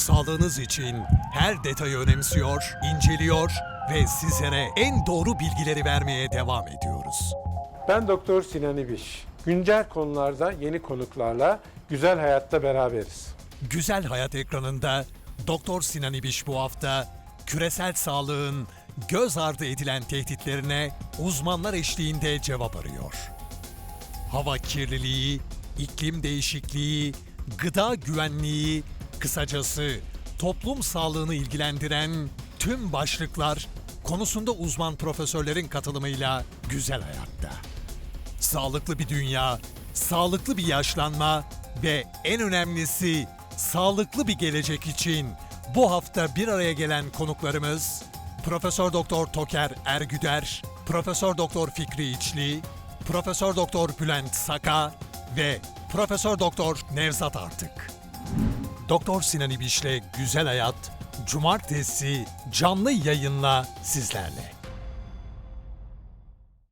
Sağlığınız için her detayı önemsiyor, inceliyor ve sizlere en doğru bilgileri vermeye devam ediyoruz. Ben Doktor Sinan İbiş. Güncel konularda yeni konuklarla Güzel Hayat'ta beraberiz. Güzel Hayat ekranında Doktor Sinan İbiş bu hafta küresel sağlığın göz ardı edilen tehditlerine uzmanlar eşliğinde cevap arıyor. Hava kirliliği, iklim değişikliği, gıda güvenliği, kısacası toplum sağlığını ilgilendiren tüm başlıklar konusunda uzman profesörlerin katılımıyla Güzel Hayat'ta. Sağlıklı bir dünya, sağlıklı bir yaşlanma ve en önemlisi sağlıklı bir gelecek için bu hafta bir araya gelen konuklarımız Profesör Doktor Toker Ergüder, Profesör Doktor Fikri İçli, Profesör Doktor Bülent Saka ve Profesör Doktor Nevzat Artık. Doktor Sinan İbiş'le Güzel Hayat Cumartesi canlı yayınla sizlerle.